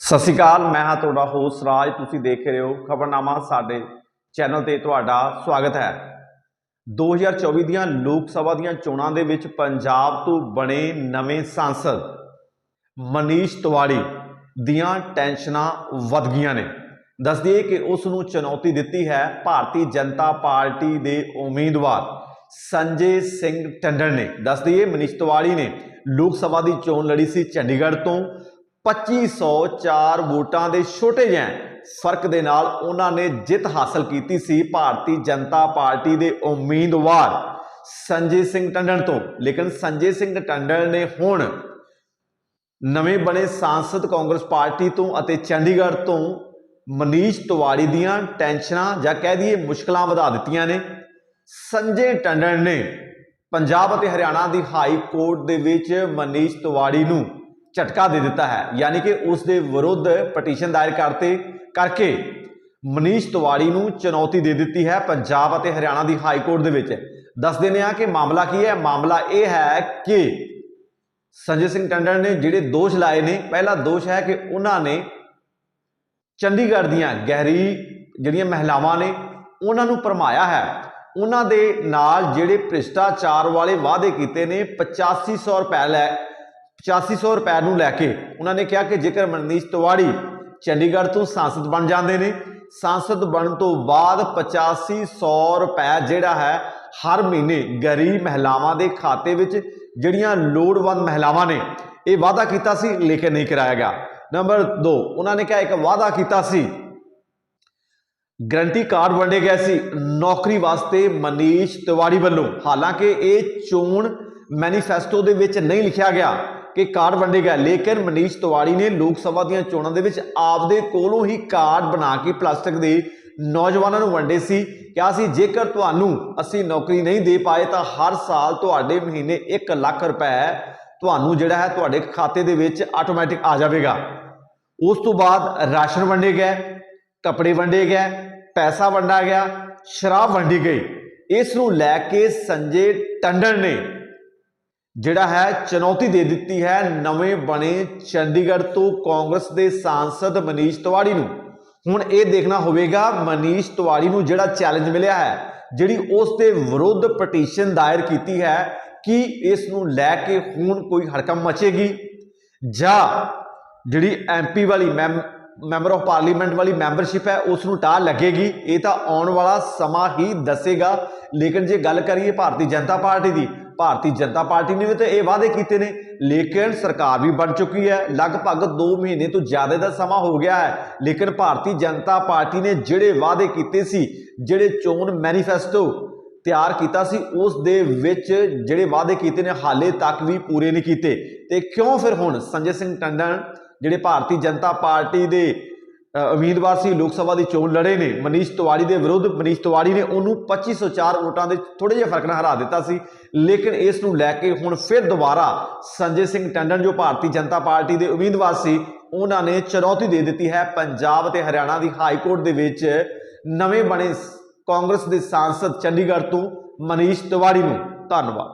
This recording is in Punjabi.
ਸਤਿ ਸ਼੍ਰੀ ਅਕਾਲ, ਮੈਂ ਹਾਂ ਤੁਹਾਡਾ ਹੋਸਟ ਰਾਜ, ਤੁਸੀਂ ਦੇਖ ਰਹੇ ਹੋ ਖਬਰਨਾਮਾ ਸਾਡੇ ਚੈਨਲ ਤੇ ਤੁਹਾਡਾ ਸਵਾਗਤ ਹੈ। 2024 ਦੀਆਂ ਲੋਕ ਸਭਾ ਦੀਆਂ ਚੋਣਾਂ ਦੇ ਵਿੱਚ ਪੰਜਾਬ ਤੋਂ ਬਣੇ ਨਵੇਂ ਸੰਸਦ ਮਨੀਸ਼ ਤਿਵਾੜੀ ਦੀਆਂ ਟੈਨਸ਼ਨਾਂ ਵੱਧ ਗਈਆਂ ਨੇ। ਦੱਸ ਦਈਏ ਕਿ ਉਸ ਨੂੰ ਚੁਣੌਤੀ ਦਿੱਤੀ ਹੈ ਭਾਰਤੀ ਜਨਤਾ ਪਾਰਟੀ ਦੇ ਉਮੀਦਵਾਰ ਸੰਜੇ ਸਿੰਘ ਟੰਡਨ ਨੇ। ਦੱਸ ਦਈਏ ਮਨੀਸ਼ ਤਿਵਾੜੀ ਨੇ ਲੋਕ ਸਭਾ ਦੀ ਚੋਣ ਲੜੀ ਸੀ ਚੰਡੀਗੜ੍ਹ ਤੋਂ। 2504 ਵੋਟਾਂ ਦੇ ਛੋਟੇ ਜਿਹੇ ਫ਼ਰਕ ਦੇ ਨਾਲ ਉਹਨਾਂ ਨੇ ਜਿੱਤ ਹਾਸਲ ਕੀਤੀ ਸੀ ਭਾਰਤੀ ਜਨਤਾ ਪਾਰਟੀ ਦੇ ਉਮੀਦਵਾਰ ਸੰਜੇ ਸਿੰਘ ਟੰਡਨ ਤੋਂ। ਲੇਕਿਨ ਸੰਜੇ ਸਿੰਘ ਟੰਡਨ ਨੇ ਹੁਣ ਨਵੇਂ ਬਣੇ ਸਾਂਸਦ ਕਾਂਗਰਸ ਪਾਰਟੀ ਤੋਂ ਅਤੇ ਚੰਡੀਗੜ੍ਹ ਤੋਂ ਮਨੀਸ਼ ਤਿਵਾੜੀ ਦੀਆਂ ਟੈਨਸ਼ਨਾਂ ਜਾਂ ਕਹਿ ਦਈਏ ਮੁਸ਼ਕਲਾਂ ਵਧਾ ਦਿੱਤੀਆਂ ਨੇ। ਸੰਜੇ ਟੰਡਨ ਨੇ ਪੰਜਾਬ ਅਤੇ ਹਰਿਆਣਾ ਦੀ ਹਾਈ ਕੋਰਟ ਦੇ ਵਿੱਚ ਮਨੀਸ਼ ਤਿਵਾੜੀ ਨੂੰ ਝਟਕਾ ਦੇ ਦਿੱਤਾ ਹੈ। ਯਾਨੀ ਕਿ ਉਸ ਦੇ ਵਿਰੁੱਧ ਪਟੀਸ਼ਨ ਦਾਇਰ ਕਰਤੇ ਕਰਕੇ ਮਨੀਸ਼ ਤਿਵਾੜੀ ਨੂੰ ਚੁਣੌਤੀ ਦੇ ਦਿੱਤੀ ਹੈ ਪੰਜਾਬ ਅਤੇ ਹਰਿਆਣਾ ਦੀ ਹਾਈ ਕੋਰਟ ਦੇ ਵਿੱਚ। ਦੱਸ ਦਿੰਦੇ ਆ ਕਿ ਮਾਮਲਾ ਕੀ ਹੈ। ਮਾਮਲਾ ਇਹ ਹੈ ਕਿ ਸੰਜੇ ਸਿੰਘ ਟੰਡਨ ਨੇ ਜਿਹੜੇ ਦੋਸ਼ ਲਾਏ ਨੇ, ਪਹਿਲਾ ਦੋਸ਼ ਹੈ ਕਿ ਉਹਨਾਂ ਨੇ ਚੰਡੀਗੜ੍ਹ ਦੀਆਂ ਗਹਿਰੀ ਜਿਹੜੀਆਂ ਮਹਿਲਾਵਾਂ ਨੇ, ਉਹਨਾਂ ਨੂੰ ਭਰਮਾਇਆ ਹੈ। ਉਹਨਾਂ ਦੇ ਨਾਲ ਜਿਹੜੇ ਭ੍ਰਿਸ਼ਟਾਚਾਰ ਵਾਲੇ ਵਾਅਦੇ ਕੀਤੇ ਨੇ 8500 ਰੁਪਏ ਲੈ 8500 ਰੁਪਏ ਨੂੰ ਲੈ ਕੇ ਉਹਨਾਂ ਨੇ ਕਿਹਾ ਕਿ ਜੇਕਰ ਮਨੀਸ਼ ਤਿਵਾੜੀ ਚੰਡੀਗੜ੍ਹ ਤੋਂ ਸੰਸਦ ਬਣ ਜਾਂਦੇ ਨੇ, ਸੰਸਦ ਬਣਨ ਤੋਂ ਬਾਅਦ 8500 ਰੁਪਏ ਜਿਹੜਾ ਹੈ, ਹਰ ਮਹੀਨੇ ਗਰੀਬ ਮਹਿਲਾਵਾਂ ਦੇ ਖਾਤੇ ਵਿੱਚ ਜਿਹੜੀਆਂ ਲੋੜਵੰਦ ਮਹਿਲਾਵਾਂ ਨੇ, ਇਹ ਵਾਅਦਾ ਕੀਤਾ ਸੀ, ਲੇਕਿਨ ਨਹੀਂ ਕਰਾਇਆ ਗਿਆ। ਨੰਬਰ 2 ਉਹਨਾਂ ਨੇ ਕਿਹਾ ਇੱਕ ਵਾਅਦਾ ਕੀਤਾ ਸੀ, ਗਰੰਟੀ ਕਾਰਡ ਵੰਡੇ ਗਏ ਸੀ ਨੌਕਰੀ ਵਾਸਤੇ ਮਨੀਸ਼ ਤਿਵਾੜੀ ਵੱਲੋਂ। ਹਾਲਾਂਕਿ ਇਹ ਚੋਣ ਮੈਨੀਫੈਸਟੋ ਦੇ ਵਿੱਚ ਨਹੀਂ ਲਿਖਿਆ ਗਿਆ। ਕਿ ਕਾਰਡ ਵੰਡੇ ਗਏ। ਲੇਕਿਨ ਮਨੀਸ਼ ਤਿਵਾੜੀ ਨੇ ਲੋਕ ਸਭਾ ਦੀਆਂ ਚੋਣਾਂ ਦੇ ਵਿੱਚ ਆਪਦੇ ਕੋਲੋਂ ਹੀ ਕਾਰਡ ਬਣਾ ਕੇ ਪਲਾਸਟਿਕ ਦੇ ਨੌਜਵਾਨਾਂ ਨੂੰ ਵੰਡੇ ਸੀ। ਕਿਹਾ ਸੀ, ਜੇਕਰ ਤੁਹਾਨੂੰ ਅਸੀਂ ਨੌਕਰੀ ਨਹੀਂ ਦੇ ਪਾਏ ਤਾਂ ਹਰ ਸਾਲ ਤੁਹਾਡੇ ਮਹੀਨੇ 1 ਲੱਖ ਰੁਪਏ ਤੁਹਾਨੂੰ ਜਿਹੜਾ ਹੈ ਤੁਹਾਡੇ ਖਾਤੇ ਦੇ ਵਿੱਚ ਆਟੋਮੈਟਿਕ ਆ ਜਾਵੇਗਾ। ਉਸ ਤੋਂ ਬਾਅਦ ਰਾਸ਼ਨ ਵੰਡੇ ਗਏ, ਕੱਪੜੇ ਵੰਡੇ ਗਏ, ਪੈਸਾ ਵੰਡਾ ਗਿਆ, ਸ਼ਰਾਬ ਵੰਡੀ ਗਈ। ਇਸ ਨੂੰ ਲੈ ਕੇ ਸੰਜੇ ਟੰਡਨ ਨੇ ਜਿਹੜਾ ਹੈ ਚੁਣੌਤੀ ਦੇ ਦਿੱਤੀ ਹੈ ਨਵੇਂ ਬਣੇ ਚੰਡੀਗੜ੍ਹ ਤੋਂ ਕਾਂਗਰਸ ਦੇ ਸਾਂਸਦ ਮਨੀਸ਼ ਤਿਵਾੜੀ ਨੂੰ। ਹੁਣ ਇਹ ਦੇਖਣਾ ਹੋਵੇਗਾ ਮਨੀਸ਼ ਤਿਵਾੜੀ ਨੂੰ ਜਿਹੜਾ ਚੈਲੰਜ ਮਿਲਿਆ ਹੈ, ਜਿਹੜੀ ਉਸ ਦੇ ਵਿਰੁੱਧ ਪਟੀਸ਼ਨ ਦਾਇਰ ਕੀਤੀ ਹੈ ਕਿ ਇਸ ਨੂੰ ਲੈ ਕੇ ਹੁਣ ਕੋਈ ਹੜਕਮ ਮਚੇਗੀ। ਜਾਂ ਜਿਹੜੀ ਐਮਪੀ ਵਾਲੀ ਮੈਮ ਮੈਂਬਰ ਆਫ ਪਾਰਲੀਮੈਂਟ ਵਾਲੀ ਮੈਂਬਰਸ਼ਿਪ ਹੈ, ਉਸ ਨੂੰ ਟਾਹ ਲੱਗੇਗੀ। ਇਹ ਤਾਂ ਆਉਣ ਵਾਲਾ ਸਮਾਂ ਹੀ ਦੱਸੇਗਾ। ਲੇਕਿਨ ਜੇ ਗੱਲ ਕਰੀਏ ਭਾਰਤੀ ਜਨਤਾ ਪਾਰਟੀ ਦੀ ਭਾਰਤੀ ਜਨਤਾ ਪਾਰਟੀ ਨੇ ਵੀ ਤਾਂ ਇਹ ਵਾਅਦੇ ਕੀਤੇ ਨੇ। ਲੇਕਿਨ ਸਰਕਾਰ ਵੀ ਬਣ ਚੁੱਕੀ ਹੈ। ਲਗਭਗ 2 ਮਹੀਨੇ ਤੋਂ ਜ਼ਿਆਦਾ ਦਾ ਸਮਾਂ ਹੋ ਗਿਆ ਹੈ। ਲੇਕਿਨ ਭਾਰਤੀ ਜਨਤਾ ਪਾਰਟੀ ਨੇ ਜਿਹੜੇ ਵਾਅਦੇ ਕੀਤੇ ਸੀ, ਜਿਹੜੇ ਚੋਣ ਮੈਨੀਫੈਸਟੋ ਤਿਆਰ ਕੀਤਾ ਸੀ, ਉਸ ਦੇ ਵਿੱਚ ਜਿਹੜੇ ਵਾਅਦੇ ਕੀਤੇ ਨੇ, ਹਾਲੇ ਤੱਕ ਵੀ ਪੂਰੇ ਨਹੀਂ ਕੀਤੇ। ਤੇ ਕਿਉਂ ਫਿਰ ਹੁਣ ਸੰਜੇ ਸਿੰਘ ਟੰਡਨ, ਜਿਹੜੇ ਭਾਰਤੀ ਜਨਤਾ ਪਾਰਟੀ ਦੇ ਉਮੀਦਵਾਰ ਸੀ, ਲੋਕ ਸਭਾ ਦੀ ਚੋਣ ਲੜੇ ਨੇ। ਮਨੀਸ਼ ਤਿਵਾੜੀ ਦੇ ਵਿਰੁੱਧ ਮਨੀਸ਼ ਤਿਵਾੜੀ ਨੇ ਉਹਨੂੰ 2504 ਵੋਟਾਂ ਦੇ ਥੋੜੇ ਜਿਹੇ ਫ਼ਰਕ ਨਾਲ ਹਰਾ ਦਿੱਤਾ ਸੀ। ਲੇਕਿਨ ਇਸ ਨੂੰ ਲੈ ਕੇ ਹੁਣ ਫਿਰ ਦੁਬਾਰਾ ਸੰਜੇ ਸਿੰਘ ਟੰਡਨ, ਜੋ ਭਾਰਤੀ ਜਨਤਾ ਪਾਰਟੀ ਦੇ ਉਮੀਦਵਾਰ ਸੀ, ਉਹਨਾਂ ਨੇ ਚੁਣੌਤੀ ਦੇ ਦਿੱਤੀ ਹੈ। ਪੰਜਾਬ ਤੇ ਹਰਿਆਣਾ ਦੀ ਹਾਈ ਕੋਰਟ ਦੇ ਵਿੱਚ ਨਵੇਂ ਬਣੇ ਕਾਂਗਰਸ ਦੇ ਸਾਂਸਦ ਚੰਡੀਗੜ੍ਹ ਤੋਂ ਮਨੀਸ਼ ਤਿਵਾੜੀ ਨੂੰ ਧੰਨਵਾਦ।